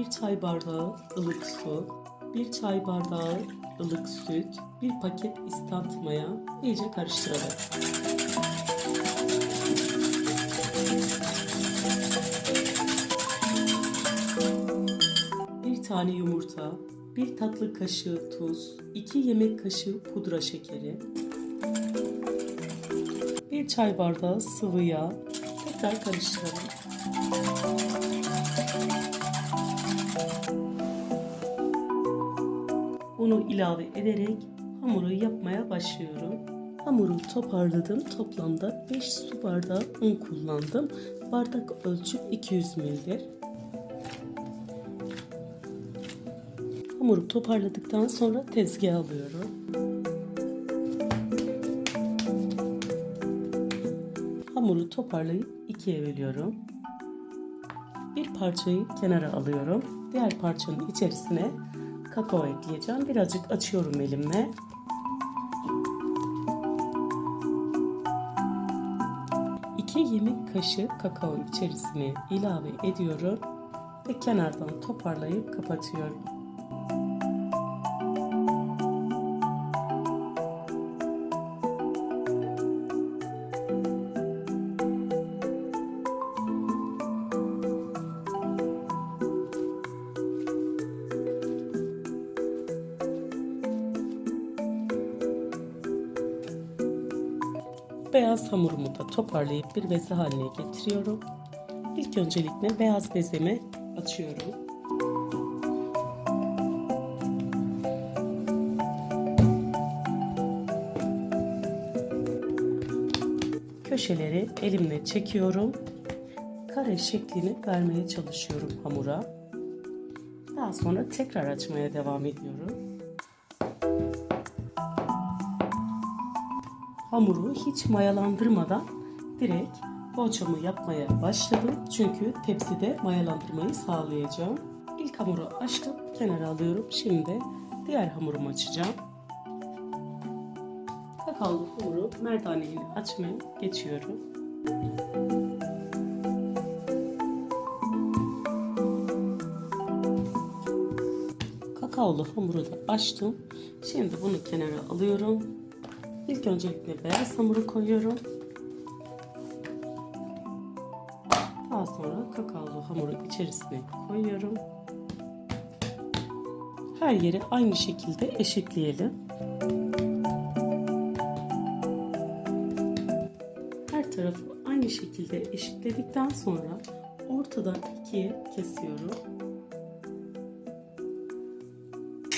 1 çay bardağı ılık su, 1 çay bardağı ılık süt, 1 paket istant maya iyice karıştıralım. Bir tane yumurta, bir tatlı kaşığı tuz, 2 yemek kaşığı pudra şekeri, bir çay bardağı sıvı yağ, tekrar karıştıralım. Unu ilave ederek hamuru yapmaya başlıyorum. Hamuru toparladım. Toplamda 5 su bardağı un kullandım. Bardak ölçüp 200 ml'dir. Hamuru toparladıktan sonra tezgaha alıyorum. Hamuru toparlayıp ikiye bölüyorum. Bir parçayı kenara alıyorum. Diğer parçanın içerisine kakao ekleyeceğim. Birazcık açıyorum elimle. İki yemek kaşığı kakao içerisine ilave ediyorum ve kenardan toparlayıp kapatıyorum. Beyaz hamurumu da toparlayıp bir beze haline getiriyorum. İlk öncelikle beyaz bezemi açıyorum. Köşeleri elimle çekiyorum. Kare şeklini vermeye çalışıyorum hamura. Daha sonra tekrar açmaya devam ediyorum. Hamuru hiç mayalandırmadan direkt poğaçamı yapmaya başladım. Çünkü tepside mayalandırmayı sağlayacağım. İlk hamuru açtım, kenara alıyorum. Şimdi diğer hamurumu açacağım. Kakaolu hamuru merdaneyle açmaya geçiyorum. Kakaolu hamuru da açtım. Şimdi bunu kenara alıyorum. İlk öncelikle beyaz hamuru koyuyorum. Daha sonra kakaolu hamuru içerisine koyuyorum. Her yeri aynı şekilde eşitleyelim. Her tarafı aynı şekilde eşitledikten sonra ortadan ikiye kesiyorum.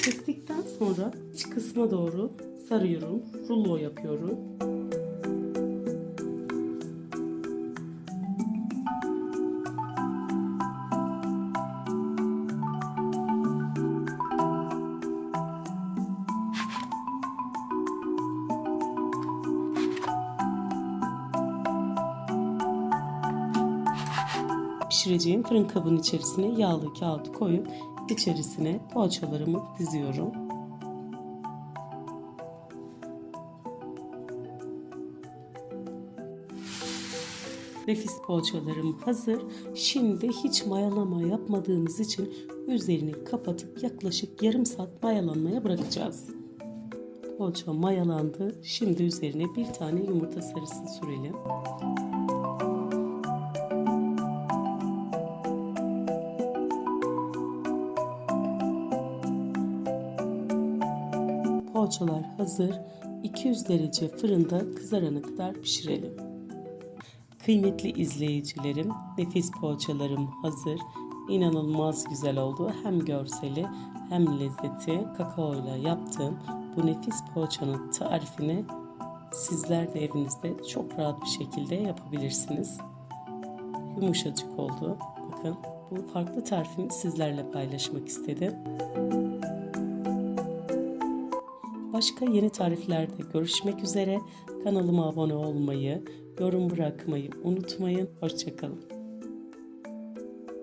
Kestikten sonra iç kısma doğru sarıyorum, rulo yapıyorum. Pişireceğim fırın kabının içerisine yağlı kağıt koyup içerisine poğaçalarımı diziyorum. Nefis poğaçalarım hazır. Şimdi hiç mayalama yapmadığımız için üzerini kapatıp yaklaşık yarım saat mayalanmaya bırakacağız. Poğaça mayalandı. Şimdi üzerine bir tane yumurta sarısı sürelim. Poğaçalar hazır. 200 derece fırında kızarana kadar pişirelim. Kıymetli izleyicilerim, nefis poğaçalarım hazır. İnanılmaz güzel oldu. Hem görseli hem lezzeti kakao ile yaptığım bu nefis poğaçanın tarifini sizler de evinizde çok rahat bir şekilde yapabilirsiniz. Yumuşacık oldu. Bakın bu farklı tarifimi sizlerle paylaşmak istedim. Başka yeni tariflerde görüşmek üzere. Kanalıma abone olmayı, yorum bırakmayı unutmayın. Hoşçakalın.